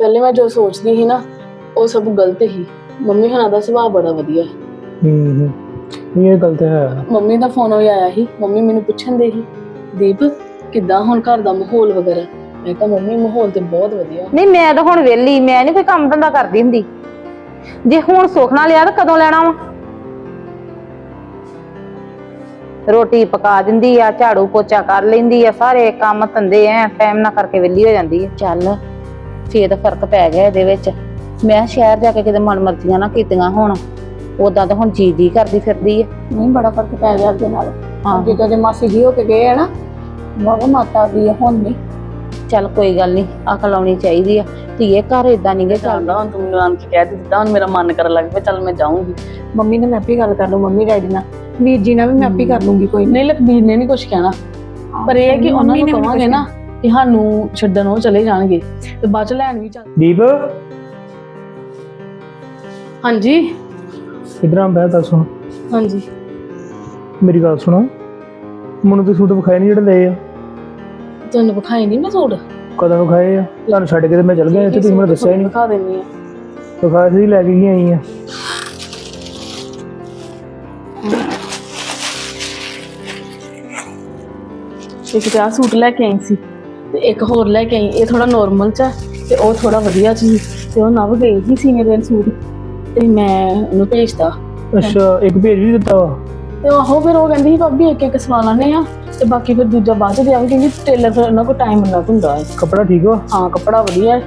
ਪਹਿਲੇ ਮੈਂ ਜੋ ਸੋਚਦੀ ਸੀ ਨਾ ਉਹ ਸਭ ਗਲਤ ਹੀ ਮੰਮੀ ਹਣਾ ਦਾ ਸੁਭਾਅ ਬੜਾ ਵਧੀਆ। ਹੈ ਹੂੰ ਹੂੰ ਨਹੀਂ, ਇਹ ਗੱਲ ਤਾਂ ਹੈ। ਮੰਮੀ ਦਾ ਫੋਨ ਵੀ ਆਇਆ ਸੀ। ਮੰਮੀ ਮੈਨੂੰ ਪੁੱਛਣ ਦੇ ਸੀ ਦੀਪ ਕਿੱਦਾਂ ਹੁਣ ਘਰ ਦਾ ਮਾਹੌਲ ਵਗੈਰਾ? ਮੈਂ ਕਿਹਾ ਮੰਮੀ ਮਾਹੌਲ ਤੇ ਬਹੁਤ ਵਧੀਆ। ਨਹੀਂ ਮੈਂ ਤਾਂ ਹੁਣ ਵਿਹਲੀ ਮੈਂ ਨਹੀਂ ਕੋਈ ਕੰਮ ਧੰਦਾ ਕਰਦੀ ਹੁੰਦੀ। ਜੇ ਹੁਣ ਸੁੱਖ ਨਾਲ ਲਿਆ ਤਾਂ ਕਦੋਂ ਲੈਣਾ ਵਾ? ਰੋਟੀ ਪਕਾ ਦਿੰਦੀ ਆ ਝਾੜੂ ਪੋਚਾ ਕਰ ਲੈਂਦੀ ਆ ਸਾਰੇ ਕੰਮ ਧੰਦੇ ਐ ਟਾਈਮ ਨਾਲ ਕਰਕੇ ਵਿਹਲੀ ਹੋ ਜਾਂਦੀ ਆ। ਚੱਲ ਫੇਰ ਫ਼ਰਕ ਪੈ ਗਿਆ ਇਹਦੇ ਵਿੱਚ। ਮੈਂ ਸ਼ਹਿਰ ਜਾ ਕੇ ਕਿਤੇ ਮਨਮਰਜ਼ੀਆਂ ਨਾ ਕੀਤੀਆਂ ਹੁਣ। ਉਦਾਂ ਤਾਂ ਹੁਣ ਜੀ ਦੀ ਕਰਦੀ ਫਿਰਦੀ ਆ। ਨਹੀਂ ਬੜਾ ਫ਼ਰਕ ਪੈ ਗਿਆ ਅੱਗੇ ਨਾਲ। ਹਾਂ। ਅੱਗੇ ਕਦੇ ਮਾਸੀ ਜੀ ਹੋ ਕੇ ਗਏ ਆ ਨਾ ਮਾਤਾ ਦੀ ਆ, ਹੁਣ ਨਹੀਂ। ਚੱਲ ਕੋਈ ਗੱਲ ਨਹੀਂ ਅਕਲ ਆਉਣੀ ਚਾਹੀਦੀ ਆ। ਧੀਏ ਘਰ ਇਦਾਂ ਨਹੀਂ ਗੇ ਚੱਲਦਾ। ਚੱਲਦਾ ਹੁਣ ਤੂੰ ਮੈਨੂੰ ਆਣ ਕੇ ਕਹਿ ਦਿੱਤਾ ਹੁਣ ਮੇਰਾ ਮਨ ਕਰਨ ਲੱਗ ਪਿਆ ਚੱਲ ਮੈਂ ਜਾਊਂਗੀ। ਮੰਮੀ ਨੇ ਮੈਂ ਆਪੇ ਗੱਲ ਕਰ ਲੂ ਮੰਮੀ ਡੈਡੀ ਨਾਲ। ਵੀਰ ਜੀ ਨਾਲ ਵੀ ਮੈਂ ਆਪੇ ਕਰ ਲੂੰਗੀ ਕੋਈ। ਨਹੀਂ ਲਖਬੀਰ ਨੇ ਨਹੀਂ ਕੁਝ ਕਹਿਣਾ। ਪਰ ਇਹ ਹੈ ਕਿ ਉਹਨਾਂ ਨੂੰ ਕਵਾਂਗੇ ਨਾ। ਕਿ ਸਾਨੂੰ ਛੱਡਣ ਉਹ ਚਲੇ ਜਾਣਗੇ ਤੇ ਬਾਅਦ ਚ ਲੈਣ ਵੀ ਚੱਲ ਦੀਪ? ਹਾਂਜੀ। ਇਧਰ ਬਹਿ ਤਾਂ ਸੁਣ? ਹਾਂਜੀ। ਮੇਰੀ ਗੱਲ ਸੁਣੋ। ਮੈਨੂੰ ਤੇ ਸੂਟ ਵਿਖਾਏ ਨਹੀਂ ਜਿਹੜੇ ਲਏ ਆ। ਤੁਹਾਨੂੰ ਵਿਖਾਈ ਨਹੀਂ ਮੈਂ ਸੂਟ? ਕਦੋਂ ਵਿਖਾਏ ਆ? ਤੁਹਾਨੂੰ ਛੱਡ ਕੇ ਤੇ ਮੈਂ ਚਲ ਗਿਆ ਇੱਥੇ ਤੁਸੀਂ ਮੈਨੂੰ ਦੱਸਿਆ ਹੀ ਨਹੀਂ ਦਿਖਾ ਦਿੰਨੀ ਆ। ਵਿਖਾਏ ਸੀ ਲੈ ਕੇ ਹੀ ਆਈ ਆ। ਇੱਕ ਤਾਂ ਸੂਟ ਲੈ ਕੇ ਆਈ ਸੀ। ਤੇ ਇੱਕ ਹੋਰ ਲੈ ਕੇ ਆਈ ਇਹ ਥੋੜਾ ਨਾਰਮਲ ਚ ਤੇ ਉਹ ਥੋੜਾ ਵਧੀਆ ਚ ਸੀ ਤੇ ਉਹ ਨਵ ਗਈ ਸੀ ਸੀਨੇ ਦੇ ਸੂਟ ਤੇ ਮੈਂ ਉਹਨੂੰ ਭੇਜਤਾ। ਅੱਛਾ ਇੱਕ ਭੇਜ ਵੀ ਦਿੱਤਾ ਵਾ? ਤੇ ਉਹ ਫਿਰ ਉਹ ਕਹਿੰਦੀ ਸੀ ਭਾਬੀ ਇੱਕ ਇੱਕ ਸਵਾ ਲੈਣੇ ਆ ਤੇ ਬਾਕੀ ਫਿਰ ਦੂਜਾ ਬਾਅਦ ਚ ਦਿਆਂਗੇ ਕਿਉਂਕਿ ਟੇਲਰ ਫਿਰ ਉਹਨਾਂ ਕੋਲ ਟਾਈਮ ਨਾ ਹੁੰਦਾ ਹੈ। ਕੱਪੜਾ ਠੀਕ ਵਾ? ਹਾਂ ਕੱਪੜਾ ਵਧੀਆ ਹੈ।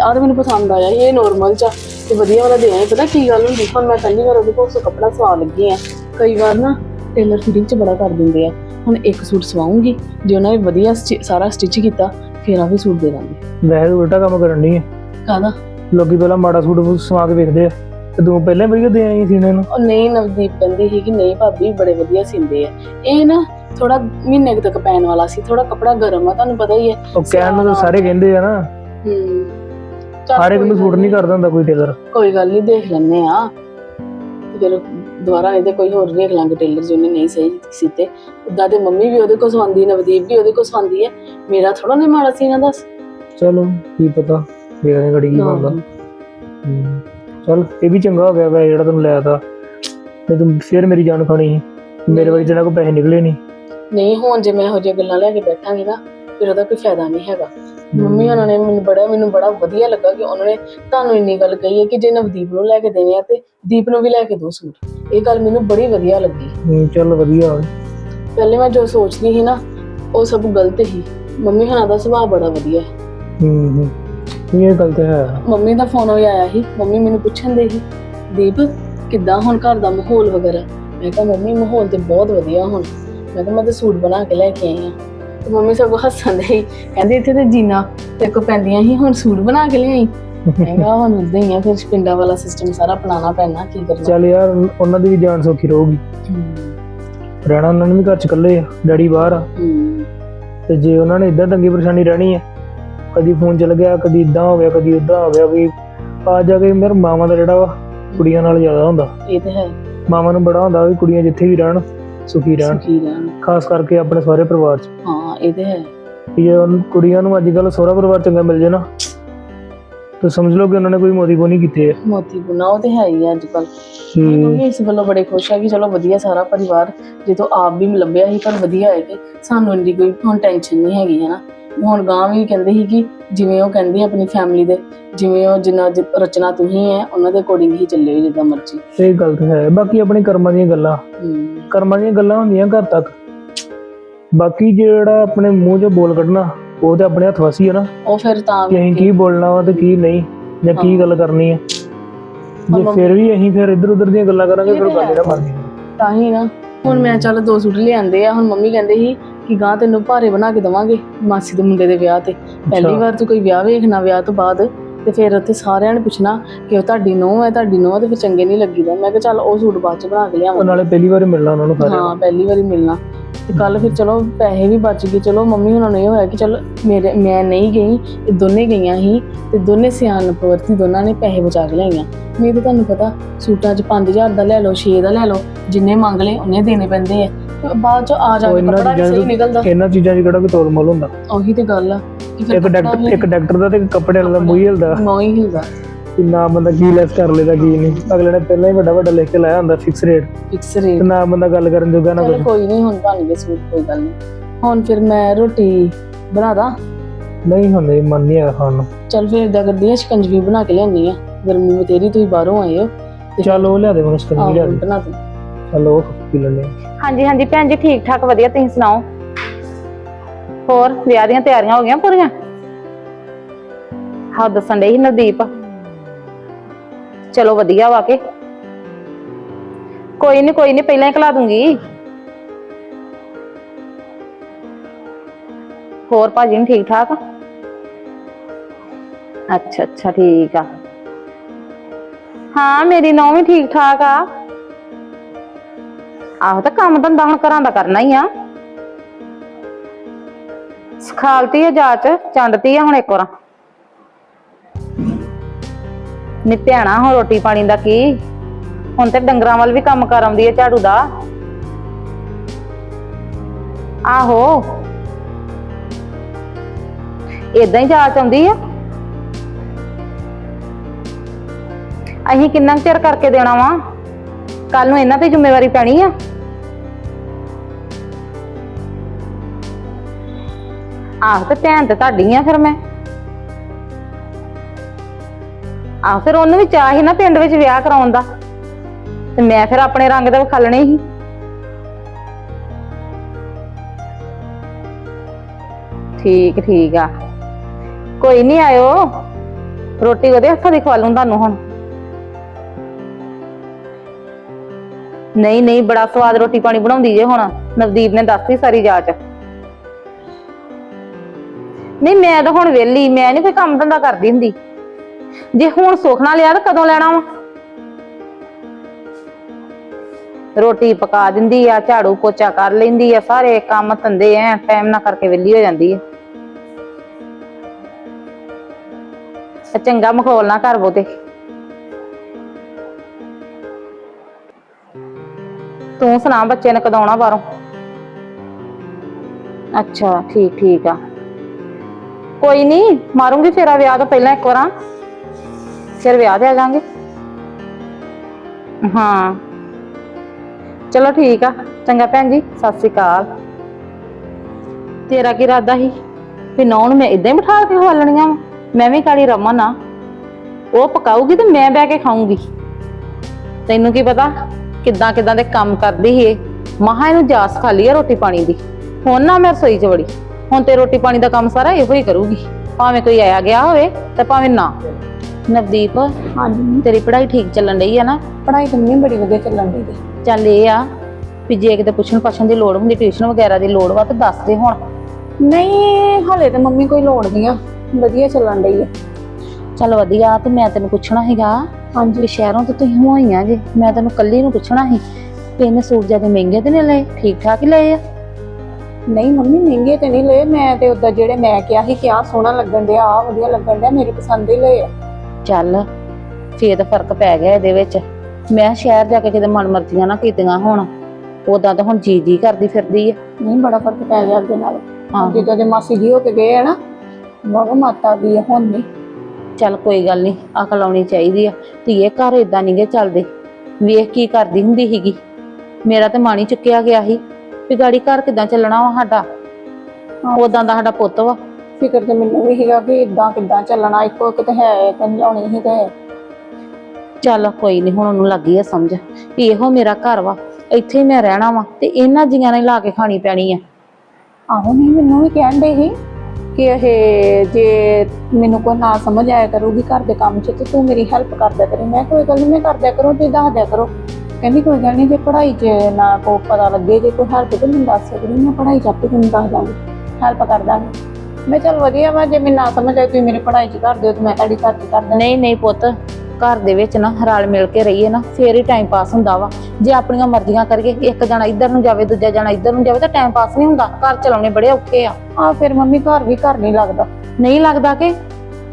ਆਹ ਤਾਂ ਮੈਨੂੰ ਪਸੰਦ ਆਇਆ ਇਹ ਨਾਰਮਲ ਚ ਤੇ ਵਧੀਆ ਵਾਲਾ ਦੇ ਆਏ। ਪਤਾ ਕੀ ਗੱਲ ਹੁੰਦੀ ਹੁਣ ਮੈਂ ਪਹਿਲੀ ਵਾਰ ਉਹਦੇ ਕੋਲ ਕੱਪੜਾ ਸਵਾ ਲੱਗੀ ਆ ਕਈ ਵਾਰ ਨਾ ਟੇਲਰ ਫਿਟਿੰਗ ਚ ਬੜਾ ਕਰ ਦਿੰਦੇ ਆ। ਹੁਣ ਇੱਕ ਸੂਟ ਸਵਾਉਂਗੀ ਜੇ ਉਹਨਾਂ ਨੇ ਵਧੀਆ ਸਟਿ- ਸਾਰਾ ਸਟਿਚ ਕੀਤਾ ਫਿਰ ਆ ਵੀ ਸੂਟ ਦੇ ਦਾਂਗੇ। ਵੈਸੇ ਉਲਟਾ ਕੰਮ ਕਰਨ ਨਹੀਂ ਕਾਹਦਾ? ਲੋਕੀ ਪਹਿਲਾਂ ਮਾੜਾ ਸੂਟ ਸਵਾ ਕੇ ਵੇਖਦੇ ਆ ਤੇ ਤੂੰ ਪਹਿਲਾਂ ਹੀ ਵਧੀਆ ਦੇ ਆਈ ਸੀਨੇ ਨੂੰ। ਉਹ ਨਹੀਂ ਨਵਦੀਪ ਕਹਿੰਦੀ ਸੀ ਕਿ ਨਹੀਂ ਭਾਬੀ ਬੜੇ ਵਧੀਆ ਸਿੰਦੇ ਆ। ਇਹ ਨਾ ਥੋੜਾ ਮਹੀਨੇ ਕੁ ਤੱਕ ਪੈਣ ਵਾਲਾ ਸੀ ਥੋੜਾ ਕੱਪੜਾ ਗਰਮ ਆ ਤੁਹਾਨੂੰ ਪਤਾ ਹੀ ਹੈ ਉਹ ਕਹਿਣ ਨੂੰ ਤਾਂ ਸਾਰੇ ਕਹਿੰਦੇ ਆ ਨਾ। ਹੂੰ। ਚੱਲ ਹਰ ਇੱਕ ਕੋਈ ਨੂੰ ਸੂਟ ਗੱਲ ਨਹੀਂ ਕਰਦਾ ਹੁੰਦਾ ਕੋਈ ਟੇਲਰ ਕੋਈ ਗੱਲ ਨਹੀਂ ਦੇਖ ਲੈਣੇ ਆ। ਤੇ ਦੁਬਾਰਾ ਇਹਦੇ ਕੋਈ ਹੋਰ ਦੇਖ ਲਾਂਗੇ ਟੇਲਰ ਜਿਹਨੇ ਨਹੀਂ ਸਹੀ ਸੀਤੇ ਉਦਾਂ ਤੇ ਮੰਮੀ ਵੀ ਉਹਦੇ ਕੋਲ ਸਵਾਂਦੀ ਨਵਦੀਪ ਵੀ ਉਹਦੇ ਕੋਲ ਸਵਾਂਦੀ ਹੈ। ਮੇਰਾ ਥੋੜਾ ਨਹੀਂ ਮਾੜਾ ਸੀ ਇਹਨਾਂ ਦਾ। ਚਲੋ ਕੀ ਪਤਾ ਦੇਖਦੇ ਘੜੀ ਕੀ ਬਣਦਾ। ਹੂੰ। ਚੱਲ ਇਹ ਵੀ ਚੰਗਾ ਹੋ ਗਿਆ ਵੈ ਜਿਹੜਾ ਤੈਨੂੰ ਲਿਆ ਤਾ ਤੇ ਤੂੰ ਫੇਰ ਮੇਰੀ ਜਾਨ ਖਾਣੀ ਸੀ। ਮੇਰੇ ਵਾਲੀ ਜਣਾ ਕੋ ਪੈਸੇ ਨਿਕਲੇ ਨਹੀਂ। ਨਹੀਂ ਹੁਣ ਜੇ ਮੈਂ ਇਹੋ ਜਿਹੀਆਂ ਗੱਲਾਂ ਲੈ ਕੇ ਬੈਠਾਂਗੀ ਨਾ ਫਿਰ ਉਹਦਾ ਕੋਈ ਫਾਇਦਾ ਨਹੀਂ ਹੈਗਾ। ਮੰਮੀ ਉਹਨਾਂ ਨੇ ਮੈਨੂੰ ਬੜਾ ਮੈਨੂੰ ਬੜਾ ਵਧੀਆ ਲੱਗਾ ਕਿ ਉਹਨਾਂ ਨੇ ਤੁਹਾਨੂੰ ਇੰਨੀ ਗੱਲ ਕਹੀ ਹੈ ਕਿ ਜੇ ਨਵਦੀਪ ਨੂੰ ਲੈ ਕੇ ਦੇਣੇ ਆ ਤੇ ਦੀਪ ਨੂੰ ਵੀ ਲੈ ਕੇ ਦੋ ਸੂਟ। ਇਹ ਗੱਲ ਮੈਨੂੰ ਬੜੀ ਵਧੀਆ ਲੱਗੀ। ਹੂੰ, ਚੱਲ ਵਧੀਆ। ਹੋਵੇ ਪਹਿਲੇ ਮੈਂ ਜੋ ਸੋਚਦੀ ਸੀ ਨਾ ਉਹ ਸਭ ਗਲਤ ਹੀ ਮੰਮੀ ਹਣਾ ਦਾ ਸੁਭਾਅ ਬੜਾ ਵਧੀਆ। ਹੈ ਹੂੰ। ਹੂੰ ਨਹੀਂ, ਇਹ ਗੱਲ ਤਾਂ ਹੈ। ਮੰਮੀ ਦਾ ਫੋਨ ਵੀ ਆਇਆ ਸੀ। ਮੰਮੀ ਮੈਨੂੰ ਪੁੱਛਣ ਦੇ ਸੀ ਦੀਪ ਕਿੱਦਾਂ ਹੁਣ ਘਰ ਦਾ ਮਾਹੌਲ ਵਗੈਰਾ? ਮੈਂ ਕਿਹਾ ਮੰਮੀ ਮਾਹੌਲ ਤੇ ਬਹੁਤ ਵਧੀਆ ਹੁਣ। ਮੈਂ ਕਿਹਾ ਮੈਂ ਤਾਂ ਸੂਟ ਬਣਾ ਕੇ ਲੈ ਕੇ ਆਈ ਆ ਤੇ ਮੰਮੀ ਸਭ ਹੱਸਣ ਦੇ ਸੀ। ਕਹਿੰਦੇ ਇੱਥੇ ਤੇ ਜੀਨਾ ਤੇ ਕੋ ਪੈਂਦੀਆਂ ਸੀ ਹੁਣ ਸੂਟ ਬਣਾ ਕੇ ਲਿਆਈ? ਮੈਂ ਕਿਹਾ ਹੁਣ ਉਦਾਂ ਹੀ ਆ ਫਿਰ ਪਿੰਡਾਂ ਵਾਲਾ ਸਿਸਟਮ ਸਾਰਾ ਅਪਣਾਉਣਾ ਪੈਣਾ ਕੀ ਕਰਨਾ? ਚੱਲ ਯਾਰ ਉਹਨਾਂ ਦੀ ਵੀ ਜਾਨ ਸੌਖੀ ਰਹੂਗੀ। ਹੂੰ, ਰਹਿਣਾ ਉਹਨਾਂ ਨੂੰ ਵੀ ਘਰ ਚ ਇਕੱਲੇ ਆ ਡੈਡੀ ਬਾਹਰ ਆ। ਹੂੰ। ਤੇ ਜੇ ਉਹਨਾਂ ਨੇ ਇਦਾਂ ਤੰਗੀ ਪਰੇਸ਼ਾਨੀ ਰਹਿਣੀ ਹੈ ਕਦੀ ਫੋਨ ਚਲ ਗਿਆ ਕਦੀ ਇਦਾਂ ਹੋ ਗਿਆ ਕਦੀ ਉਦਾਂ ਹੋ ਗਿਆ ਵੀ ਆ ਜਾ ਕੇ ਮੇਰੇ ਮਾਵਾਂ ਦਾ ਜਿਹੜਾ ਵਾ ਕੁੜੀਆਂ ਨਾਲ ਜ਼ਿਆਦਾ ਹੁੰਦਾ। ਇਹ ਤੇ ਹੈ। ਮਾਵਾਂ ਨੂੰ ਬੜਾ ਹੁੰਦਾ ਵੀ ਕੁੜੀਆਂ ਜਿੱਥੇ ਵੀ ਰਹਿਣ ਸੁਖੀ ਰਹਿਣ। ਸੁਖੀ ਰਹਿਣ। ਖਾਸ ਕਰਕੇ ਆਪਣੇ ਸਹੁਰੇ ਪਰਿਵਾਰ ਚ। ਹਾਂ ਇਹ ਤੇ ਹੈ। ਵੀ ਜੇ ਉਨ- ਕੁੜੀਆਂ ਨੂੰ ਅੱਜ ਕੱਲ ਸਹੁਰਾ ਪਰਿਵਾਰ ਚੰਗਾ ਮਿਲ ਜੇ ਨਾ ਤਾਂ ਸਮਝ ਲਓ ਕਿ ਉਹਨਾਂ ਨੇ ਕੋਈ ਮੋਦੀ ਬੋ ਨਹੀਂ ਕੀਤੇ ਆ ਮੋਤੀ ਗੁਨਾ ਉਹ ਤੇ ਹੈ ਹੀ ਆ ਅੱਜ ਕੱਲ ਮੰਮੀ ਇਸ ਵੱਲੋਂ ਬੜੇ ਖੁਸ਼ ਆ ਕਿ ਚਲੋ ਵਧੀਆ ਸਾਰਾ ਪਰਿਵਾਰ ਜਦੋਂ ਆਪ ਵੀ ਲੱਭਿਆ ਸੀ ਪਰ ਵਧੀਆ ਹੈ ਕਿ ਸਾਨੂੰ ਇੰਨੀ ਕੋਈ ਹੁਣ ਟੈਨਸ਼ਨ ਨਹੀਂ ਹੈਗੀ ਹੈ ਨਾ ਹੁਣ ਗਾਂ ਵੀ ਕਹਿੰਦੇ ਸੀ ਕਿ ਜਿਵੇਂ ਉਹ ਕਹਿੰਦੀ ਆਪਣੀ ਫੈਮਿਲੀ ਦੇ ਜਿਵੇਂ ਉਹ ਜਿੰਨਾ ਜ- ਰਚਨਾ ਤੁਸੀਂ ਹੈ ਉਹਨਾਂ ਦੇ ਅਕੋਰਡਿੰਗ ਹੀ ਚੱਲਿਓ ਜਿੱਦਾਂ ਮਰਜ਼ੀ। ਇਹ ਗੱਲ ਤਾਂ ਹੈ। ਬਾਕੀ ਆਪਣੇ ਕਰਮਾਂ ਦੀਆਂ ਗੱਲਾਂ। ਹੂੰ। ਕਰਮਾਂ ਦੀਆਂ ਗੱਲਾਂ ਹੁੰਦੀਆਂ ਘਰ ਤੱਕ। ਬਾਕੀ ਜਿਹੜਾ ਆਪਣੇ ਮੂੰਹ 'ਚੋਂ ਬੋਲ ਕੱਢਣਾ ਉਹ ਤੇ ਆਪਣੇ ਹੱਥ ਵਸੀ ਹੈ ਨਾ ਉਹ ਫਿਰ ਤਾਂ ਕਿ ਅਸੀਂ ਕੀ ਬੋਲਣਾ ਵਾ ਤੇ ਕੀ ਨਹੀਂ ਜਾਂ ਕੀ ਗੱਲ ਕਰਨੀ ਹੈ ਜੇ ਫਿਰ ਵੀ ਅਸੀਂ ਫਿਰ ਇੱਧਰ ਉੱਧਰ ਦੀਆਂ ਗੱਲਾਂ ਕਰਾਂਗੇ ਫਿਰ ਗੱਲ ਜਿਹੜਾ ਮਰਦੀ ਤਾਂ ਹੀ ਨਾ ਹੁਣ ਮੈਂ ਚੱਲ ਦੋ ਸੂਟ ਲਿਆਂਦੇ ਆ ਹੁਣ ਮੰਮੀ ਕਹਿੰਦੇ ਸੀ ਕਿ ਗਾਂ ਤੈਨੂੰ ਭਾਰੇ ਬਣਾ ਕੇ ਦਵਾਂਗੇ ਮਾਸੀ ਦੇ ਮੁੰਡੇ ਦੇ ਵਿਆਹ ਤੇ। ਪਹਿਲੀ ਵਾਰ ਤੂੰ ਕੋਈ ਵਿਆਹ ਵੇਖਣਾ ਵਿਆਹ ਤੋਂ ਬਾਅਦ ਤੇ ਫਿਰ ਉੱਥੇ ਸਾਰਿਆਂ ਨੇ ਪੁੱਛਣਾ ਕਿ ਉਹ ਤੁਹਾਡੀ ਨੂੰਹ ਹੈ ਤੁਹਾਡੀ ਨੂੰਹ ਤੇ ਫਿਰ ਚੰਗੇ ਨਹੀਂ ਲੱਗੀਦਾ। ਮੈਂ ਕਿਹਾ ਚੱਲ ਉਹ ਸੂਟ ਬਾਅਦ ਚ ਬਣਾ ਕੇ ਲਿਆਵਾਂ ਨਾਲੇ ਪਹਿਲੀ ਵਾਰ ਮਿਲਣਾ ਉਹਨਾਂ ਨੂੰ ਸਾਰਿਆਂ ਹਾਂ ਪਹਿਲੀ ਵਾਰੀ ਮਿਲਣਾ। ਤੇ ਕੱਲ ਫਿਰ ਚਲੋ ਪੈਸੇ ਵੀ ਬਚ ਗਏ। ਚਲੋ ਮੰਮੀ ਹੁਣਾਂ ਨੂੰ ਇਹ ਹੋਇਆ ਕਿ ਚਲ ਮੇਰੇ ਮੈਂ ਨਹੀਂ ਗਈ ਇਹ ਦੋਨੇ ਗਈਆਂ ਸੀ ਤੇ ਦੋਨੇ ਸਿਆਣਪ ਵਰਤੀ ਦੋਨਾਂ ਨੇ ਪੈਸੇ ਬਚਾ ਕੇ ਲਿਆਈਆਂ। ਨਹੀਂ ਤੇ ਤੁਹਾਨੂੰ ਪਤਾ ਸੂਟਾਂ 'ਚ 5000 ਦਾ ਲੈ ਲਓ 6 ਦਾ ਲੈ ਲਓ ਜਿੰਨੇ ਮੰਗ ਲਏ ਉਹਨੇ ਦੇਣੇ ਪੈਂਦੇ ਆ। ਤੇ ਬਾਅਦ 'ਚ ਆ ਜਾ ਉਹ ਕੇ ਇਹਨਾਂ ਕੱਪੜਾ ਵੀ ਚੀਜ਼ਾਂ ਸਹੀ ਚ- ਨਿਕਲਦਾ। ਇਹਨਾਂ ਚੀਜ਼ਾਂ 'ਚ ਕਿਹੜਾ ਕੋਈ ਤੋਲ ਮੋਲ ਹੁੰਦਾ? ਉਹੀ ਤੇ ਗੱਲ ਆ। ਇੱਕ ਡਾਕਟਰ ਇੱਕ ਡਾਕਟਰ ਦਾ ਤੇ ਇੱਕ ਕੱਪੜੇ ਵਾਲਾ ਦਾ ਮੂੰਹ ਹਿਲਦਾ। ਮੋਈ ਹਿਲਦਾ। ਕਿ ਨਾ ਬੰਦਾ ਕੀ ਲੈਸ ਕਰ ਲੇਦਾ ਕੀ ਨਹੀਂ। ਅਗਲੇ ਨੇ ਪਹਿਲਾਂ ਹੀ ਵੱਡਾ ਵੱਡਾ ਲਿਖ ਕੇ ਲਾਇਆ ਹੁੰਦਾ ਫਿਕਸ ਰੇਟ ਫਿਕਸ ਤੇ ਰੇਟ ਨਾ ਬੰਦਾ ਗੱਲ ਕਰਨ ਜੋਗਾ ਨਾ ਚਲ ਕੁਝ ਕੋਈ ਨਹੀਂ ਹੁਣ ਬਣ ਗਏ ਸੂਟ ਕੋਈ ਗੱਲ ਨਹੀਂ। ਹੁਣ ਫਿਰ ਮੈਂ ਰੋਟੀ ਬਣਾ ਦਾਂ? ਨਹੀਂ ਹੁੰਦੇ ਮਨ ਨਹੀਂ ਆ ਖਾਣ ਨੂੰ। ਚਲ ਫਿਰ ਇਦਾਂ ਕਰਦੀ ਆ ਸ਼ਿਕੰਜਵੀ ਬਣਾ ਕੇ ਲਿਆਉਂਦੀ ਆ। ਗਰਮੀ ਬਤੇਰੀ ਤੁਸੀਂ ਬਾਹਰੋਂ ਆਏ ਹੋ। ਚੱਲ ਉਹ ਲਿਆ ਦੇ ਮੈਨੂੰ ਸਕੰਜੀ ਲਿਆ ਆਹੋ, ਦੇ। ਬਣਾ ਦੂੰ ਚੱਲ ਉਹ ਪੀ ਲੈਂਦੇ ਹਾਂ। ਹਾਂਜੀ ਹਾਂਜੀ ਭੈਣ ਜੀ ਠੀਕ ਠਾਕ ਵਧੀਆ। ਤੁਸੀਂ ਸੁਣਾਓ? ਹੋਰ ਵਿਆਹ ਦੀਆਂ ਤਿਆਰੀਆਂ ਹੋ ਗਈਆਂ ਪੂਰੀਆਂ? ਹਾਂ ਦੱਸਣ ਡਈ ਸੀ ਨਵਦੀਪ। ਚਲੋ ਵਧੀਆ ਵਾ ਕੇ। ਕੋਈ ਨਹੀਂ ਕੋਈ ਨਹੀਂ ਪਹਿਲਾਂ ਹੀ ਖਲਾ ਦੂੰਗੀ। ਹੋਰ ਭਾਜੀ ਨੂੰ ਠੀਕ ਠਾਕ? ਅੱਛਾ ਅੱਛਾ, ਠੀਕ ਆ। ਹਾਂ, ਮੇਰੀ ਨੌਂ ਵੀ ਠੀਕ ਠਾਕ ਆ। ਆਹੋ ਤਾਂ ਕੰਮ ਧੰਦਾ ਹੁਣ ਘਰਾਂ ਦਾ ਕਰਨਾ ਹੀ ਆ। ਸਖਾਲਤੀ ਆ ਜਾਚ ਚੰਡਤੀ ਆ ਹੁਣ ਇੱਕ ਵਾਰ। ਨੀ ਭੈਣਾ, ਹੁਣ ਰੋਟੀ ਪਾਣੀ ਦਾ ਕੀ? ਹੁਣ ਤੇ ਡੰਗਰਾਂ ਵੱਲ ਵੀ ਕੰਮ ਕਰ ਆਉਂਦੀ ਹੈ ਝਾੜੂ ਦਾ। ਆਹੋ। ਇਦਾਂ ਹੀ ਜਾਚ ਆਉਂਦੀ ਆ। ਅਸੀਂ ਕਿੰਨਾ ਕੁ ਚਿਰ ਕਰਕੇ ਦੇਣਾ ਵਾ? ਕੱਲ ਨੂੰ ਇਹਨਾਂ ਤੇ ਜ਼ਿੰਮੇਵਾਰੀ ਪੈਣੀ ਆ? ਆਹ ਤੇ ਭੈਣ ਤੇ ਤੁਹਾਡੀ ਆ ਫਿਰ ਮੈਂ। ਆਹ ਫਿਰ ਉਹਨੂੰ ਵੀ ਚਾਹ ਹੀ ਨਾ ਪਿੰਡ ਵਿੱਚ ਵਿਆਹ ਕਰਾਉਣ ਦਾ। ਤੇ ਮੈਂ ਫਿਰ ਆਪਣੇ ਰੰਗ ਦੇ ਵਿਖਾਲਣੇ ਸੀ। ਠੀਕ ਠੀਕ ਆ। ਕੋਈ ਨਹੀਂ ਆਇਓ। ਰੋਟੀ ਉਹਦੇ ਹੱਥਾਂ ਦੀ ਖਵਾ ਲੂੰ ਤੁਹਾਨੂੰ ਹੁਣ। ਨਹੀਂ ਨਹੀਂ, ਬੜਾ ਸਵਾਦ ਰੋਟੀ ਪਾਣੀ ਬਣਾਉਂਦੀ ਜੇ ਹੁਣ। ਨਵਦੀਪ ਨੇ ਦੱਸਤੀ ਸਾਰੀ ਜਾਚ। ਨਹੀਂ, ਮੈਂ ਤਾਂ ਹੁਣ ਵਿਹਲੀ, ਮੈਂ ਨਹੀਂ ਕੋਈ ਕੰਮ ਧੰਦਾ ਕਰਦੀ ਹੁੰਦੀ। ਜੇ ਹੁਣ ਸੁੱਖ ਨਾਲ ਲਿਆ ਤਾਂ ਕਦੋਂ ਲੈਣਾ ਵਾ? ਰੋਟੀ ਪਕਾ ਦਿੰਦੀ ਆ, ਝਾੜੂ ਪੋਚਾ ਕਰ ਲੈਂਦੀ ਆ, ਸਾਰੇ ਕੰਮ ਧੰਦੇ ਐ ਟਾਈਮ ਨਾ ਕਰਕੇ ਵਿਹਲੀ ਹੋ ਜਾਂਦੀ ਆ। ਤੇ ਚੰਗਾ ਮਖੌਲ ਨਾ ਕਰ ਬੋਤੇ ਤੂੰ ਸੁਣਾ ਬੱਚੇ ਨੇ ਕਦੋਂ ਆਉਣਾ ਬਾਹਰੋਂ? ਅੱਛਾ, ਠੀਕ ਠੀਕ ਆ। ਕੋਈ ਨਹੀਂ, ਮਾਰੂੰਗੀ ਫੇਰਾ ਵਿਆਹ ਤੋਂ ਪਹਿਲਾਂ ਇੱਕ ਵਾਰਾਂ। ਫਿਰ ਵਿਆਹ ਤੇ ਆ ਜਾਾਂਗੇ ਹਾਂ। ਚਲੋ ਠੀਕ ਆ, ਚੰਗਾ ਭੈਣ ਜੀ, ਸਤਿ ਸ਼੍ਰੀ ਅਕਾਲ। ਤੇਰਾ ਕੀ ਇਰਾਦਾ ਸੀ? ਵੀ ਨੌਂ ਨੂੰ ਮੈਂ ਇਦਾਂ ਹੀ ਬਿਠਾ ਕੇ ਖਵਾ ਖਵਾਲਣੀਆਂ ਵਾਂ? ਮੈਂ ਵੀ ਕਾਲੀ ਰਮਨ ਆ। ਉਹ ਪਕਾਊਗੀ ਤੇ ਮੈਂ ਬਹਿ ਕੇ ਖਾਊਂਗੀ। ਤੈਨੂੰ ਕੀ ਪਤਾ ਕਿੱਦਾਂ ਕਿੱਦਾਂ ਦੇ ਕੰਮ ਕਰਦੀ ਸੀ ਇਹ। ਮਹਾ ਇਹਨੂੰ ਜਾਸ ਖਾਲੀ ਆ ਰੋਟੀ ਪਾਣੀ ਦੀ। ਹੁਣ ਨਾ ਮੈਂ ਰਸੋਈ 'ਚ ਵੜੀ। ਹੁਣ ਤੇ ਰੋਟੀ ਪਾਣੀ ਦਾ ਕੰਮ ਸਾਰਾ ਇਹੋ ਹੀ ਕਰੂਗੀ। ਭਾਵੇਂ ਕੋਈ ਆਇਆ ਗਿਆ ਹੋਵੇ ਤੇ ਭਾਵੇਂ ਨਾ। ਨਵਦੀਪ ਹਾਂਜੀ। ਤੇਰੀ ਪੜ੍ਹਾਈ ਠੀਕ ਚੱਲਣ ਰਹੀ ਆ ਨਾ? ਪੜ੍ਹਾਈ ਤਾਂ ਨਹੀਂ ਬੜੀ ਵਧੀਆ ਚੱਲਣ ਦੀ ਚੱਲ ਇਹ ਆ ਵੀ ਜੇ ਕਿਤੇ ਪੁੱਛਣ ਪਾਛਣ ਦੀ ਲੋੜ ਹੁੰਦੀ ਟਿਊਸ਼ਨ ਵਗੈਰਾ ਦੀ ਲੋੜ ਵਾ ਤਾਂ ਦੱਸ ਦੇ ਹੁਣ। ਨਹੀਂ ਹਲੇ ਤੇ ਮੰਮੀ ਕੋਈ ਲੋੜ ਨਹੀਂ ਆ। ਵਧੀਆ ਚੱਲਣ ਡਈ ਆ। ਚੱਲ ਵਧੀਆ ਤੇ ਮੈਂ ਤੈਨੂੰ ਪੁੱਛਣਾ ਹੈਗਾ ਹਾਂਜੀ। ਸ਼ਹਿਰੋਂ ਤਾਂ ਤੁਸੀਂ ਹੋਈਆਂ ਜੇ ਮੈਂ ਤੈਨੂੰ ਕੱਲੀ ਨੂੰ ਪੁੱਛਣਾ ਸੀ ਵੀ ਇਹਨੇ ਸੂਟ ਜ਼ਿਆਦਾ ਮਹਿੰਗੇ ਤੇ ਨਹੀਂ ਲਏ ਠੀਕ ਠਾਕ ਹੀ ਲਏ ਆ? ਨਹੀਂ ਮੰਮੀ ਮਹਿੰਗੇ ਤੇ ਨਹੀਂ ਲਏ। ਮੈਂ ਤੇ ਉਦਾਂ ਜਿਹੜੇ ਮੈਂ ਕਿਹਾ ਸੀ ਕਿ ਆਹ ਸੋਹਣਾ ਲੱਗਣ ਡਿਆ ਆ ਵਧੀਆ ਲੱਗਣ ਡਿਆ ਮੇਰੀ ਪਸੰਦ ਦੇ ਲਏ ਆ। ਚੱਲ ਫੇਰ ਤਾਂ ਫ਼ਰਕ ਪੈ ਗਿਆ ਇਹਦੇ ਵਿੱਚ। ਮੈਂ ਸ਼ਹਿਰ ਜਾ ਕੇ ਕਿਤੇ ਮਨਮਰਜ਼ੀਆਂ ਨਾ ਕੀਤੀਆਂ ਹੁਣ। ਉਦਾਂ ਤਾਂ ਹੁਣ ਜੀ ਜੀ ਕਰਦੀ ਫਿਰਦੀ ਆ। ਨਹੀਂ ਬੜਾ ਫ਼ਰਕ ਪੈ ਗਿਆ ਅੱਗੇ ਨਾਲ। ਆਹੋ। ਜਦੋਂ ਦੇ ਮਾਸੀ ਜੀ ਹੋ ਕੇ ਗਏ ਆ ਨਾ ਬਹੁਤ ਮਾਤਾ ਦੀ ਆ ਹੁਣ ਨਹੀਂ। ਚੱਲ ਕੋਈ ਗੱਲ ਨਹੀਂ ਅਕਲ ਆਉਣੀ ਚਾਹੀਦੀ ਆ। ਧੀਏ ਘਰ ਇਦਾਂ ਨਹੀਂਗੇ ਚੱਲਦੇ। ਵੇਖ ਕੀ ਕਰਦੀ ਹੁੰਦੀ ਸੀਗੀ। ਮੇਰਾ ਤੇ ਹੀ ਚੁੱਕਿਆ ਗਿਆ ਸੀ। ਵੀ ਗਾੜੀ ਘਰ ਕਿਦਾਂ ਚੱਲਣਾ ਵਾ ਸਾਡਾ? ਉਦਾਂ ਦਾ ਸਾਡਾ ਪੁੱਤ ਵਾ। ਫਿਕਰ ਤੇ ਮੈਨੂੰ ਵੀ ਸੀਗਾ ਕਿ ਇਦਾਂ ਕਿੱਦਾਂ ਚੱਲਣਾ ਇੱਕੋ ਕਿਤੇ ਹੈ ਕੰਜਾਉਣੀ ਹੀ ਤੇ। ਚੱਲ ਕੋਈ ਨਹੀਂ ਹੁਣ ਉਹਨੂੰ ਲੱਗੀ ਆ ਸਮਝ। ਵੀ ਇਹੋ ਮੇਰਾ ਘਰ ਵਾ ਇੱਥੇ ਹੀ ਮੈਂ ਰਹਿਣਾ ਵਾ ਤੇ ਇਹਨਾਂ ਜੀਆਂ ਨੇ ਲਾ ਕੇ ਖਾਣੀ ਪੈਣੀ ਆ। ਆਹੋ ਨਹੀਂ ਮੈਨੂੰ ਵੀ ਕਹਿਣ ਦੇ ਸੀ ਕਿ ਇਹ ਜੇ ਮੈਨੂੰ ਕੋਈ ਨਾ ਸਮਝ ਆਇਆ ਕਰੂਗੀ ਘਰ ਦੇ ਕੰਮ 'ਚ ਤੇ ਤੂੰ ਮੇਰੀ ਹੈਲਪ ਕਰ ਦਿਆ ਕਰੀ। ਮੈਂ ਕੋਈ ਗੱਲ ਨਹੀਂ ਮੈਂ ਕਰ ਦਿਆ ਕਰੂੰ ਤੇ ਦੱਸ ਦਿਆ ਕਰੋ। ਕਹਿੰਦੀ ਕੋਈ ਗੱਲ ਨਹੀਂ ਜੇ ਪੜ੍ਹਾਈ 'ਚ ਨਾ ਕੋ ਪਤਾ ਲੱਗੇ ਜੇ ਕੋਈ ਹੈਲਪ ਤੇ ਮੈਨੂੰ ਦੱਸ ਸਕਦੀ ਮੈਂ ਪੜ੍ਹਾਈ 'ਚ ਆਪੇ ਤੁਹਾਨੂੰ ਦੱਸ ਦਾਂਗੀ ਹੈਲਪ ਕਰ ਦਾਂਗੀ। ਮੈਂ ਚੱਲ ਵਧੀਆ ਵਾ ਜੇ ਮੈਨੂੰ ਨਾ ਸਮਝ ਆਏ ਤੁਸੀਂ ਮੇਰੀ ਪੜ੍ਹਾਈ 'ਚ ਕਰ ਦਿਓ ਤੇ ਮੈਂ ਤੁਹਾਡੀ ਘਰ 'ਚ ਕਰ ਦਾਂ ਨਹੀਂ ਨਹੀਂ ਪੁੱਤ ਘਰ ਦੇ ਵਿੱਚ ਨਾ ਰਲ ਮਿਲ ਕੇ ਰਹੀਏ ਨਾ ਫੇਰ ਹੀ ਟਾਈਮ ਪਾਸ ਹੁੰਦਾ ਵਾ। ਜੇ ਆਪਣੀਆਂ ਮਰਜ਼ੀਆਂ ਕਰੀਏ ਇੱਕ ਜਣਾ ਇੱਧਰ ਨੂੰ ਜਾਵੇ ਦੂਜਾ ਜਣਾ ਇੱਧਰ ਨੂੰ ਜਾਵੇ ਤਾਂ ਟਾਈਮ ਪਾਸ ਨਹੀਂ ਹੁੰਦਾ ਘਰ ਚਲਾਉਣੇ ਬੜੇ ਔਖੇ ਆ। ਆ ਫਿਰ ਮੰਮੀ ਘਰ ਵੀ ਘਰ ਨਹੀਂ ਲੱਗਦਾ। ਨਹੀਂ ਲੱਗਦਾ ਕਿ?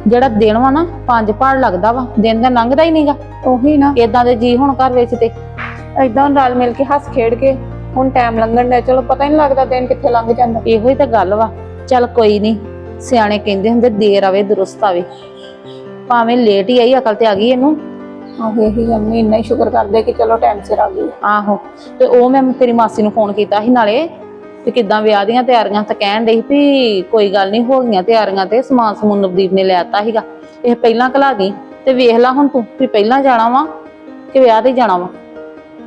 ਜਿਹੜਾ ਦਿਨ ਵਾ ਨਾ ਪੰਜ ਪਹਾੜ ਲੱਗਦਾ ਵਾ ਦਿਨ ਦਾ ਲੰਘਦਾ ਹੀ ਨਹੀਂਗਾ ਉਹੀ ਨਾ। ਇਦਾਂ ਦੇ ਜੀ ਹੁਣ ਘਰ ਵਿੱਚ ਤੇ। ਏਦਾਂ ਰਲ ਮਿਲ ਕੇ ਹੱਸ ਖੇਡ ਕੇ ਹੁਣ ਟਾਈਮ ਲੰਘਣ ਦਾ ਚਲੋ ਪਤਾ ਹੀ ਨਹੀਂ ਲੱਗਦਾ ਦਿਨ ਕਿੱਥੇ ਲੰਘ ਜਾਂਦਾ। ਇਹੋ ਹੀ ਤਾਂ ਗੱਲ ਵਾ। ਚੱਲ ਕੋਈ ਨਹੀਂ ਸਿਆਣੇ ਕਹਿੰਦੇ ਹੁੰਦੇ ਦੇਰ ਆਵੇ ਦਰੁਸਤ ਆਵੇ। ਭਾਵੇਂ ਲੇਟ ਹੀ ਆਈ ਅਕਲ ਤੇ ਆ ਗਈ ਇਹਨੂੰ। ਆਹੋ ਇਹੀ ਗੱਲ ਨਹੀਂ ਇੰਨਾ ਹੀ ਸ਼ੁਕਰ ਕਰਦੇ ਕਿ ਚਲੋ ਟਾਈਮ ਸਿਰ ਆ ਗਈ। ਆਹੋ ਤੇ ਉਹ ਮੈਂ ਤੇਰੀ ਮਾਸੀ ਨੂੰ ਫੋਨ ਕੀਤਾ ਸੀ ਨਾਲੇ ਤੇ ਕਿਦਾਂ ਵਿਆਹ ਦੀਆਂ ਤਿਆਰੀਆਂ ਤਾਂ ਕਹਿਣ ਡਈ ਵੀ ਕੋਈ ਗੱਲ ਨਹੀਂ ਹੋ ਗਈਆਂ ਤਿਆਰੀਆਂ ਤੇ ਸਮਾਨ ਸਮੂਨ ਨਵਦੀਪ ਨੇ ਲੈ ਆਤਾ ਸੀਗਾ। ਇਹ ਪਹਿਲਾਂ ਕਲਾ ਗਈ ਤੇ ਵੇਖ ਲੈ ਹੁਣ ਤੂੰ ਵੀ ਪਹਿਲਾਂ ਜਾਣਾ ਵਾ ਕਿ ਵਿਆਹ ਤੇ ਜਾਣਾ ਵਾ।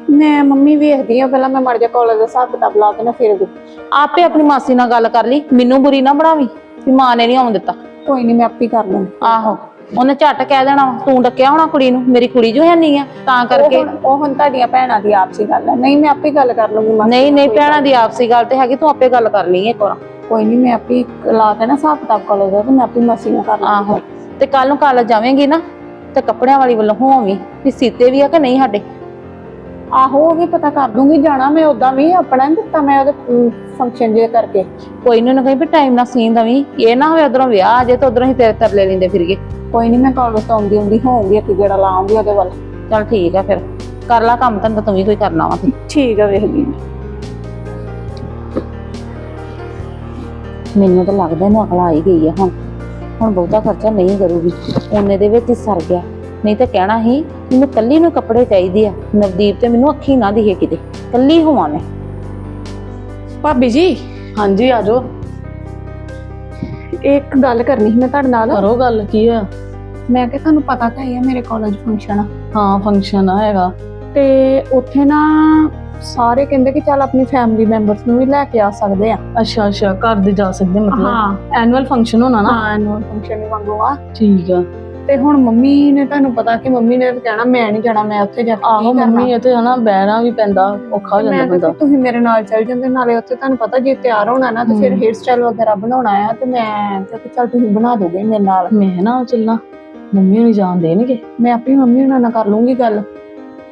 ਮੈਂ ਮੰਮੀ ਵੇਖਦੀ ਆ ਪਹਿਲਾਂ ਮੈਂ ਮੜ ਜਾ ਕਾਲਜ ਦਾ ਹਿਸਾਬ ਕਿਤਾਬ ਲਾ ਕੇ ਨਾ ਫਿਰ ਵੀ ਆਪੇ ਆਪਣੀ ਮਾਸੀ ਨਾਲ ਗੱਲ ਕਰ ਲਈ ਮੈਨੂੰ ਬੁਰੀ ਨਾ ਬਣਾਵੀਂ ਵੀ ਮਾਂ ਨੇ ਨਹੀਂ ਆਉਣ ਦਿੱਤਾ। ਕੋਈ ਨਹੀਂ ਮੈਂ ਆਪੇ ਕਰ ਲੂੰਗੀ। ਆਹੋ ਉਹਨੇ ਝੱਟ ਕਹਿ ਦੇਣਾ ਵਾ, ਤੂੰ ਡੱਕਿਆ ਹੋਣਾ ਕੁੜੀ ਨੂੰ ਮੇਰੀ ਕੁੜੀ ਜੋ ਹੈ ਨਹੀਂ ਆ ਤਾਂ ਉਹ ਕਰਕੇ। ਹੁਣ- ਉਹ ਹੁਣ ਤੁਹਾਡੀਆਂ ਭੈਣਾਂ ਦੀ ਆਪਸੀ ਗੱਲ ਹੈ ਨਹੀਂ ਮੈਂ ਆਪੇ ਗੱਲ ਕਰ ਲੂੰਗੀ ਮਾਸੀ ਨਹੀਂ ਨਹੀਂ ਭੈਣਾਂ ਦੀ ਆਪਸੀ ਗੱਲ ਤੇ ਹੈਗੀ ਤੂੰ ਆਪੇ ਗੱਲ ਕਰ ਲਈ ਇੱਕ ਵਾਰ। ਕੋਈ ਨਹੀਂ ਮੈਂ ਆਪੇ ਲਾ ਕੇ ਨਾ ਹਿਸਾਬ ਕਿਤਾਬ ਕਾਲਜ ਦਾ ਤੇ ਮੈਂ ਆਪੇ ਮਾਸੀ ਨਾਲ ਕਰ ਲੂੰਗੀ। ਆਹੋ ਤੇ ਕੱਲ ਨੂੰ ਕਾਲਜ ਜਾਵੇਂਗੀ ਨਾ ਤੇ ਕੱਪੜਿਆਂ ਵਾਲੀ ਵੱਲੋਂ ਹੋਵੀਂ ਵੀ ਸੀਤੇ ਵੀ ਆ ਕਿ ਨਹੀਂ ਸਾਡੇ? ਆਹੋ ਉਹ ਵੀ ਪਤਾ ਕਰ ਦੂੰਗੀ ਜਾਣਾ ਮੈਂ ਉਦਾਂ ਵੀ ਆਪਣਾ ਨੀ ਦਿੱਤਾ ਮੈਂ ਉਹਦੇ ਫੰਕਸ਼ਨ ਜੇ ਕਰਕੇ। ਕੋਈ ਨੂੰ ਨਾ ਕਹੀ ਵੀ ਟਾਈਮ ਨਾਲ ਸੀਨ ਦਵੀਂ ਇਹ ਨਾ ਹੋਵੇ ਉਧਰੋਂ ਵਿਆਹ ਆ ਜੇ ਤੇ ਉਧਰੋਂ ਹੀ ਤੇਰੇ ਤਰਲੇ ਲੈਂਦੇ ਫਿਰੀਏ ਕੋਈ ਨਹੀਂ ਮੈਂ ਕਾਲਜ ਤੋਂ ਆਉਂਦੀ ਆਉਂਦੀ ਹੋਊਂਗੀ ਇੱਕ ਗੇੜਾ ਲਾਉਂਗੀ ਉਹਦੇ ਵੱਲ। ਚੱਲ ਠੀਕ ਆ ਫਿਰ। ਕਰ ਲਾ ਕੰਮ ਧੰਦਾ ਤੂੰ ਵੀ ਕੋਈ ਕਰਨਾ ਵਾ। ਠੀਕ ਆ ਵੇਖਦੀ ਮੈਂ ਮੈਨੂੰ ਤਾਂ ਲੱਗਦਾ ਇਹਨੂੰ ਅਕਲ ਆ ਹੀ ਗਈ ਆ ਹੁਣ। ਹੁਣ ਬਹੁਤਾ ਖਰਚਾ ਨਹੀਂ ਕਰੂਗੀ। ਉਹਨੇ ਦੇ ਵਿੱਚ ਹੀ ਸਰ ਗਿਆ। ਨਹੀਂ ਤਾਂ ਕਹਿਣਾ ਸੀ ਮੈਨੂੰ ਕੱਲੀ ਨੂੰ ਕੱਪੜੇ ਚਾਹੀਦੇ ਆ। ਨਵਦੀਪ ਤੇ ਮੈਨੂੰ ਅੱਖੀ ਨਾ ਦਿਖੇ ਕਿਤੇ। ਕੱਲੀ ਹੋਵਾਂ ਮੈਂ। ਭਾਬੀ ਜੀ? ਹਾਂਜੀ ਆ ਜਾਓ। ਇੱਕ ਗੱਲ ਕਰਨੀ ਸੀ ਮੈਂ ਤੁਹਾਡੇ ਨਾਲ। ਕਰੋ ਗੱਲ ਕੀ ਆ ਮੈਂ ਕਿਹਾ ਤੁਹਾਨੂੰ ਪਤਾ ਤਾਂ ਹੀ ਹੈ ਮੇਰੇ ਕਾਲਜ ਫੰਕਸ਼ਨ ਆ। ਹਾਂ ਫੰਕਸ਼ਨ ਆ ਹੈਗਾ। ਤੇ ਉੱਥੇ ਨਾ ਸਾਰੇ ਕਹਿੰਦੇ ਕਿ ਚੱਲ ਆਪਣੀ ਫੈਮਿਲੀ ਮੈਂਬਰਸ ਨੂੰ ਵੀ ਲੈ ਕੇ ਆ ਸਕਦੇ ਆ। ਅੱਛਾ ਅੱਛਾ ਘਰ ਦੇ ਜਾ ਸਕਦੇ ਮਤਲਬ। ਹਾਂ। ਐਨੂਅਲ ਫੰਕਸ਼ਨ ਹੋਣਾ ਨਾ। ਹਾਂ ਐਨੂਅਲ ਫੰਕਸ਼ਨ ਵੀ ਵਾਂਗੂ ਆ ਠੀਕ ਆ। ਤੇ ਹੁਣ ਮੰਮੀ ਨੇ ਤੁਹਾਨੂੰ ਪਤਾ ਕਿ ਮੰਮੀ ਨੇ ਕਹਿਣਾ ਮੈਂ ਨਹੀਂ ਜਾਣਾ ਮੈਂ ਉੱਥੇ ਜਾ ਕੇ ਆਹੋ ਕੀ ਕਰਨਾ? ਮੰਮੀ ਇਹ ਤੇ ਹਨਾ ਬਹਿਣਾ ਵੀ ਪੈਂਦਾ ਔਖਾ ਹੋ ਜਾਂਦਾ ਮੈਂ ਬੰਦਾ ਤੁਸੀਂ ਮੇਰੇ ਨਾਲ ਚੱਲ ਜਾਂਦੇ ਨਾਲੇ ਉੱਥੇ ਤੁਹਾਨੂੰ ਪਤਾ ਜੇ ਤਿਆਰ ਹੋਣਾ ਨਾ ਤੇ ਫਿਰ। ਹੇਅਰ ਸਟਾਈਲ ਵਗੈਰਾ ਬਣਾਉਣਾ ਆ ਤੇ ਮੈਂ ਤੇ ਚੱਲ ਤੁਸੀਂ ਬਣਾ ਦੋਗੇ ਮੇਰੇ ਨਾਲ ਮੈਂ ਨਾ ਚੱਲਣਾ ਮੰਮੀ ਨੂੰ ਜਾਣ ਦੇਣਗੇ ਮੈਂ ਆਪਣੀ ਮੰਮੀ ਉਹਨਾਂ ਨਾਲ ਕਰ ਲੂੰਗੀ ਗੱਲ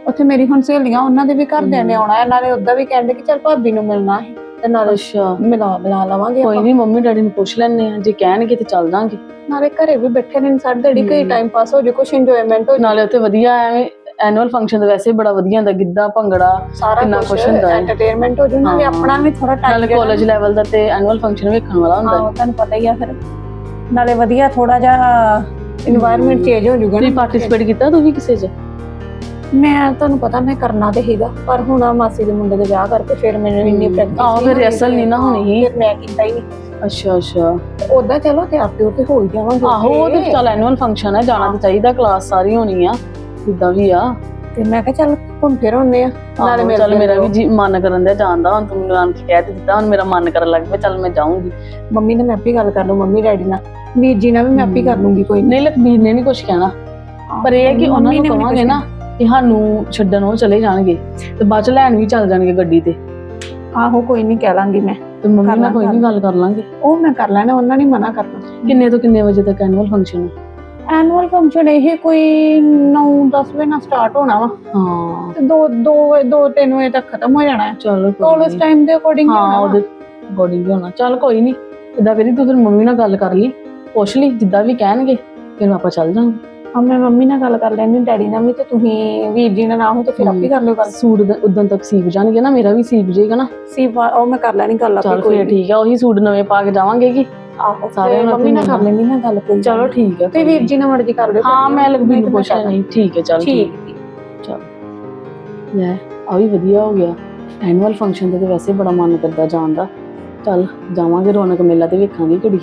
ਉੱਥੇ ਮੇਰੀ ਹੁਣ ਸਹੇਲੀਆਂ ਉਹਨਾਂ ਦੇ ਵੀ ਘਰਦਿਆਂ ਨੇ। ਆਉਣਾ ਹੈ ਨਾਲੇ ਉਦਾਂ ਵੀ ਕਹਿੰਦੇ ਕਿ ਚੱਲ ਭਾਬੀ ਨੂੰ ਮਿਲਣਾ ਹੈ ਤੇ ਨਾਲੇ ਅੱਛਾ ਮਿਲਾ ਮਿਲਾ ਲਵਾਂਗੇ ਕੋਈ ਨਹੀਂ ਮੰਮੀ ਡੈਡੀ ਨੂੰ ਪੁੱਛ ਲੈਣੇ ਆ ਜੇ ਕਹਿਣਗੇ ਤੇ ਚੱਲ ਜਾਾਂਗੇ ਨਾਲੇ ਘਰੇ ਵੀ ਬੈਠੇ ਨੇ ਸਾਡੇ ਡੈਡੀ ਕਈ ਟਾਈਮ ਪਾਸ ਹੋ ਜੇ ਕੁਝ ਇੰਜੋਇਮੈਂਟ ਹੋ ਨਾਲੇ ਉੱਥੇ ਵਧੀਆ ਐਵੇਂ ਐਨੂਅਲ ਫੰਕਸ਼ਨ ਦਾ ਵੈਸੇ ਬੜਾ ਵਧੀਆ ਹੁੰਦਾ ਗਿੱਧਾ ਭੰਗੜਾ ਕਿੰਨਾ ਕੁਝ ਹੁੰਦਾ ਹੈ। ਐਂਟਰਟੇਨਮੈਂਟ ਹੋ ਜੂ ਨਾਲੇ ਆਪਣਾ ਵੀ ਥੋੜਾ ਟਾਈਮ ਨਾਲੇ ਕਾਲਜ ਲੈਵਲ ਦਾ ਤੇ ਐਨੂਅਲ ਫੰਕਸ਼ਨ ਵੇਖਣ ਵਾਲਾ ਹੁੰਦਾ ਹੈ। ਤੁਹਾਨੂੰ ਪਤਾ ਹੀ ਆ ਫਿਰ। ਨਾਲੇ ਵਧੀਆ ਥੋੜਾ ਜਿਹਾ এনवायरमेंट ਚੇਂਜ ਹੋ ਜੂਗਾ ਤੁਸੀਂ ਪਾਰਟਿਸਿਪੇਟ ਕੀਤਾ ਤੁਸੀਂ ਕਿਸੇ 'ਚ? ਮੈਂ ਤੁਹਾਨੂੰ ਪਤਾ ਮੈਂ ਕਰਨਾ ਤੇ ਹੀਗਾ ਪਰ ਹੁਣ ਆ ਮਾਸੀ ਦੇ ਮੁੰਡੇ ਦੇ ਵਿਆਹ ਕਰਕੇ ਫਿਰ ਮੈਨੂੰ ਇੰਨੀ ਪ੍ਰੈਕਟਿਸ ਆਹੋ, ਫਿਰ rehearsal ਨਹੀਂ ਨਾ ਹੋਣੀ। ਫਿਰ ਮੈਂ ਕੀਤਾ ਹੀ ਨਹੀਂ। ਅੱਛਾ ਅੱਛਾ। ਉਦਾਂ ਚਲੋ ਤਿਆਰ ਤਿਉਰ ਤੇ ਹੋ ਹੀ ਜਾਵਾਂਗੇ ਆਹੋ ਉਹ ਤੇ। ਚੱਲ ਐਨੂਅਲ ਫੰਕਸ਼ਨ ਹੈ ਜਾਣਾ ਤਾਂ ਚਾਹੀਦਾ ਕਲਾਸ ਸਾਰੀ ਹੋਣੀ ਆ ਜਿੱਦਾਂ ਵੀ ਆ। ਤੇ ਮੈਂ ਕਿਹਾ ਚੱਲ ਘੁੰਮ ਫਿਰ ਆਉਂਦੇ ਆ ਨਾਲੇ ਮੇਰੇ ਚੱਲ ਮੇਰਾ ਵੀ ਜੀ ਮਨ ਕਰਨ ਦਿਆ ਜਾਣਦਾ ਹੁਣ ਤੂੰ ਆਣ ਕੇ ਕਹਿ ਤੇ ਦਿੱਤਾ ਹੁਣ ਮੇਰਾ ਮਨ ਕਰਨ ਲੱਗ ਪਿਆ ਚੱਲ ਮੈਂ ਜਾਊਂਗੀ। ਮੰਮੀ ਨੇ ਮੈਂ ਆਪੇ ਗੱਲ ਕਰ ਲੂ ਮੰਮੀ ਡੈਡੀ ਨਾਲ। ਵੀਰ ਜੀ ਨਾਲ ਵੀ ਮੈਂ ਆਪੇ ਕਰ ਲੂੰਗੀ ਕੋਈ। ਨਹੀਂ ਲਖਬੀਰ ਨੇ ਨਹੀਂ ਕੁਝ ਕਹਿਣਾ। ਪਰ ਇਹ ਹੈ ਕਿ ਉਹਨਾਂ ਨੂੰ ਕੁਛ ਨਾ ਕਿ ਸਾਨੂੰ ਛੱਡਣ ਉਹ ਚਲੇ ਜਾਣਗੇ ਤੇ ਬਾਅਦ ਚ ਲੈਣ ਵੀ ਚੱਲ ਜਾਣਗੇ ਗੱਡੀ ਤੇ। ਆਹੋ ਕੋਈ ਨਹੀਂ ਕਹਿ ਲਾਂਗੀ ਮੈਂ। ਤੇ ਮੰਮੀ ਨਾਲ ਕੋਈ ਨਹੀਂ ਗੱਲ। ਕਰ ਲਾਂਗੇ। ਉਹ ਮੈਂ ਕਰ ਲੈਣਾ ਉਹਨਾਂ ਨੇ ਮਨਾ ਕਰਨਾ। ਕਿੰਨੇ ਤੋਂ ਕਿੰਨੇ ਵਜੇ ਤੱਕ ਐਨੂਅਲ ਫੰਕਸ਼ਨ ਹੈ ਐਨੂਅਲ ਫੰਕਸ਼ਨ ਇਹ ਕੋਈ 9-10 ਵਜੇ ਨਾਲ ਸਟਾਰਟ ਹੋਣਾ ਵਾ। ਹਾਂ। ਤੇ 2 2 2 3 ਵਜੇ ਤੱਕ ਖਤਮ ਹੋ ਜਾਣਾ। ਹੈ ਚਲੋ ਕਾਲਜ। ਟਾਈਮ ਦੇ ਅਕੋਰਡਿੰਗ ਹਾਂ ਉਹਦੇ ਅਕੋਰਡਿੰਗ ਹੋਣਾ। ਚੱਲ ਕੋਈ ਨਹੀਂ ਇਦਾਂ ਕਰੀ ਤੂੰ ਫਿਰ ਮੰਮੀ ਨਾਲ ਗੱਲ ਕਰ ਲਈ। ਪੁੱਛ ਲਈ ਜਿੱਦਾਂ ਵੀ ਕਹਿਣਗੇ ਫਿਰ ਆਪਾਂ ਚੱਲ ਜਾਵਾਂਗੇ। ਹਾਂ ਮੈਂ ਮੰਮੀ ਨਾਲ ਗੱਲ ਕਰ ਲੈਣੀ ਡੈਡੀ ਨਾਲ ਵੀ ਤੇ ਤੁਸੀਂ ਵੀਰ ਜੀ ਨਾਲ ਨਾ ਹੋ ਤੇ ਫਿਰ ਆਪੇ ਕਰ ਲਿਓ ਗੱਲ। ਸੂਟ ਦ- ਉਦੋਂ ਤੱਕ ਸੀਪ ਜਾਣਗੇ ਨਾ ਮੇਰਾ ਵੀ ਸੀਪ ਜਾਏਗਾ ਨਾ। ਸੀ ਉਹ ਮੈਂ ਕਰ ਲੈਣੀ ਗੱਲ ਆਪੇ ਚੱਲ ਕੋਈ ਫਿਰ। ਠੀਕ ਆ ਉਹੀ ਸੂਟ ਨਵੇਂ ਪਾ ਕੇ ਜਾਵਾਂਗੇ ਕਿ? ਆਹੋ ਨਾਲ ਮੰਮੀ ਨਾਲ ਕਰ ਲੈਣੀ ਨਾ ਗੱਲ ਕੋਈ ਚਲੋ ਠੀਕ ਆ ਤੇ ਵੀਰ ਜੀ ਨਾਲ ਮਰਜ਼ੀ ਕਰ ਲਿਓ ਹਾਂ ਮੈਂ ਨਹੀਂ ਨੂੰ ਪੁੱਛ ਲੈਣੀ ਠੀਕ ਹੈ ਚੱਲ ਠੀਕ ਲੈ ਆ ਵੀ ਵਧੀਆ ਹੋ ਗਿਆ। ਐਨੂਅਲ ਫੰਕਸ਼ਨ ਤੇ ਤਾਂ ਵੈਸੇ ਬੜਾ ਮਨ ਕਰਦਾ ਜਾਣ ਦਾ। ਚੱਲ ਜਾਵਾਂਗੇ ਰੌਣਕ ਮੇਲਾ ਤੇ ਵੇਖਾਂਗੇ ਘੜੀ